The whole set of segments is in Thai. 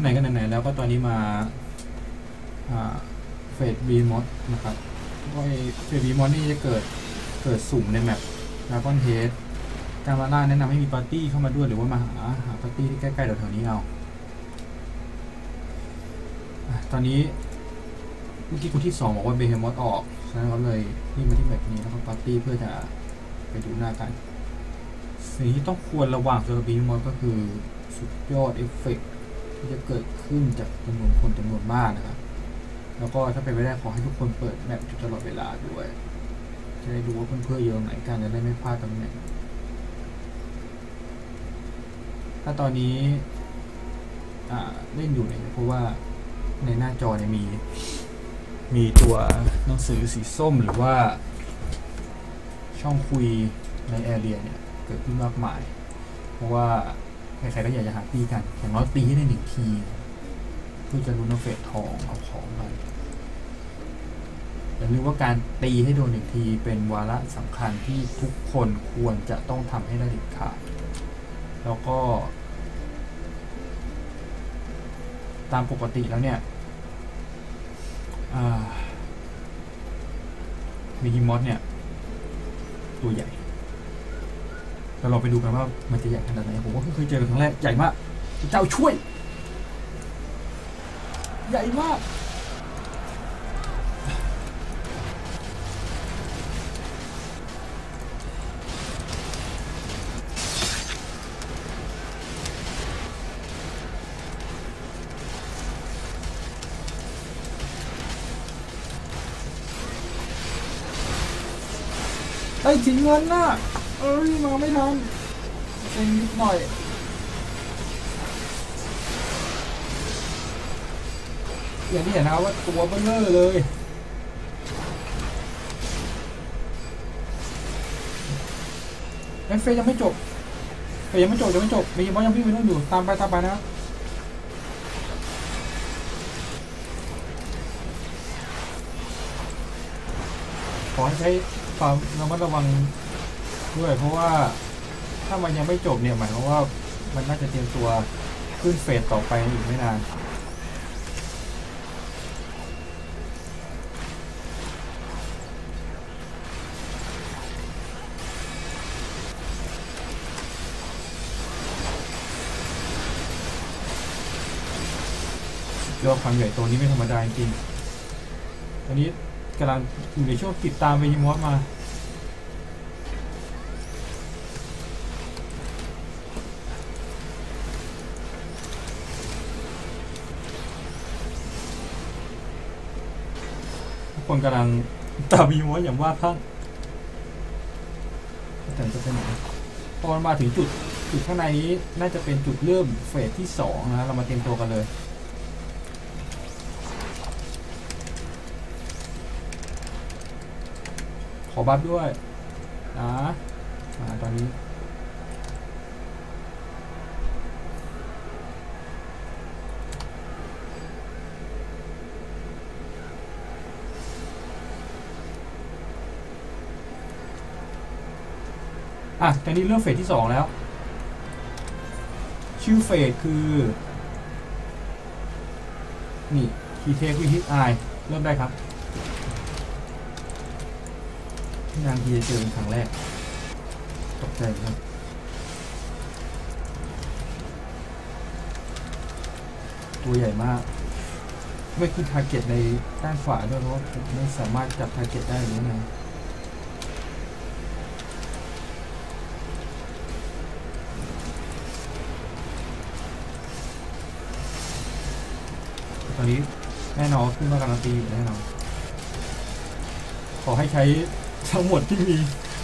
ไหนกันไหนๆแล้วก็ตอนนี้มาเฟดบีมอสนะครับว่าเฟดบีมอสนี่จะเกิดเกิดสุ่มในแมปดาก้อนเทสการมาล่าแนะนำให้มีปาร์ตี้เข้ามาด้วยหรือว่ามาหาหาปาร์ตี้ที่ใกล้ๆแถวๆนี้เอาตอนนี้เมื่อกี้คนที่สองบอกว่าเบเฮมอสออกฉะนั้นเขาเลยนี่มาที่แบบนี้แล้วก็ปาร์ตี้เพื่อจะไปดูหน้ากันสิ่งที่ต้องควรระวังสำหรับเบเฮมอสก็คือสุดยอดเอฟเฟกต์ ที่จะเกิดขึ้นจากจำนวนคนจำนวนมากนะครับ แล้วก็ถ้าเป็นไปได้ขอให้ทุกคนเปิดแมปอยู่ตลอดเวลาด้วย จะได้ดูว่าเพื่อนๆอยู่ตรงไหนกันจะได้ไม่พลาดตำแหน่ง ถ้าตอนนี้เล่นอยู่เนี่ยเพราะว่าในหน้าจอเนี่ยมี มีตัวหนังสือสีส้มหรือว่า ช่องคุยในแอเรียเนี่ยเกิดขึ้นมากมาย เพราะว่า ใครๆก็อยากจะหาตีกัน อย่างน้อยตีให้ได้หนึ่งทีเพื่อจะรู้นเฟสทองเอาของไปอย่าลืมว่าการตีให้โดนหนึ่งทีเป็นวาระสำคัญที่ทุกคนควรจะต้องทำให้ได้เด็ดขาด แล้วก็ ตามปกติแล้วเนี่ยมิกิมอสเนี่ย ตัวใหญ่ เราลองไปดูกันว่ามันจะใหญ่ขนาดไหนผมก็เคยเจอครั้งแรกใหญ่มากเจ้าช่วย ใหญ่มากไอ้ทิ้งเงินน่ะ อ้ยมาไม่ทันเองนิดหน่อยอย่างที่เห็นนะว่าตัวเบลเลอร์เลยเอ็นเฟยยังไม่จบเฟยยังไม่จบยังไม่จบมีมอยังพี่งไปนู่นอยู่ตามไปตามไปนะขอให้ใช้ความระมัดระวัง ด้วย เพราะว่าถ้ามันยังไม่จบเนี่ยหมายความว่ามันน่าจะเตรียมตัวขึ้นเฟสต่อไปอีกไม่นานยอดความใหญ่ตัวนี้ไม่ธรรมดาจริงๆอันนี้กำลังอยู่ในช่วงติดตามเวยิมอสมา คนกำลังตามเวยิมอย่างว่าคลั่งแต่จะเป็นไหนพอมาถึงจุดจุดข้างในนี้น่าจะเป็นจุดเริ่มเฟสที่สองนะเรามาเตรียมตัวกันเลยขอบัฟด้วยนะมาตอนนี้ อะตอนนี้เริ่มเฟสที่สองแล้ว ชื่อเฟสคือ นี่ทีเทควิฮิตไอเริ่มได้ครับนางทีจะเจอเป็นครั้งแรก ตกใจครับตัวใหญ่มากไม่คือทาร์เก็ตในด้านขวาด้วยเพราะว่าไม่สามารถจับทาร์เก็ตได้หรือไง นี้แน่นอนขึ้นมาการันตีอยู่แน่นอนขอให้ใช้ทั้งหมดที่มี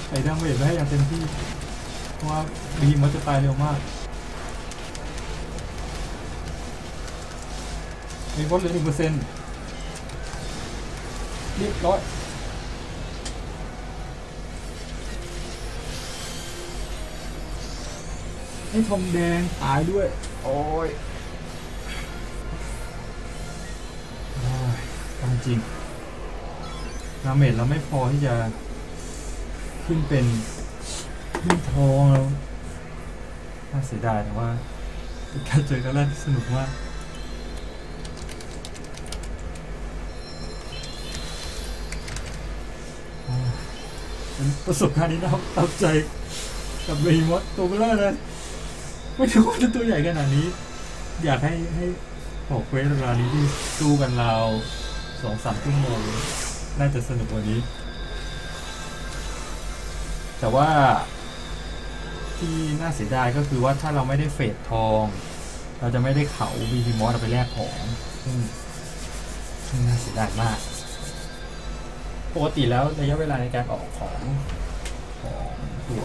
ใส่ดาเมจไว้ให้อย่างเต็มที่ เพราะว่าบีมันจะตายเร็วมากมีบอสเหลือหนึ่งเปอร์เซ็นต์เรียบร้อยไอ้ทองแดงตายด้วย โอ้ย จริงๆดาเมจเราไม่พอที่จะขึ้นเป็นขึ้นทองแล้วน่าเสียดายแต่ว่าการเจอกันแรกที่สนุกมากเป็นประสบการณ์นี้นะครับตับใจกับรีมอสตัวเบลอเลยไม่ถึงว่าจะตัวใหญ่ขนาดนี้ อยากให้ให้บอกเวเวลานี้ที่สู้กันเรา สองสามชั่วโมงน่าจะสนุกกว่านี้ แต่ว่าที่น่าเสียดายก็คือว่าถ้าเราไม่ได้เฟดทอง เราจะไม่ได้เขาบีบีมอสเอาไปแลกของซึ่งซึ่งน่าเสียดายมาก ปกติแล้วระยะเวลาในการออกของของตัว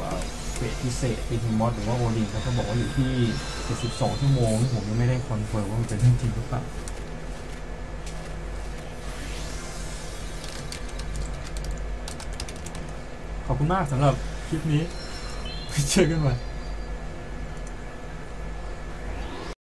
เฟสพิเศษบีบีมอสหรือว่าโอลินเขาก็บอกว่าอยู่ที่ 72 ชั่วโมงที่ผมยังไม่ได้คอนเฟิร์มว่ามันเป็นเรื่องจริงหรือเปล่า ขอบคุณมากสำหรับคลิปนี้ เจอกันใหม่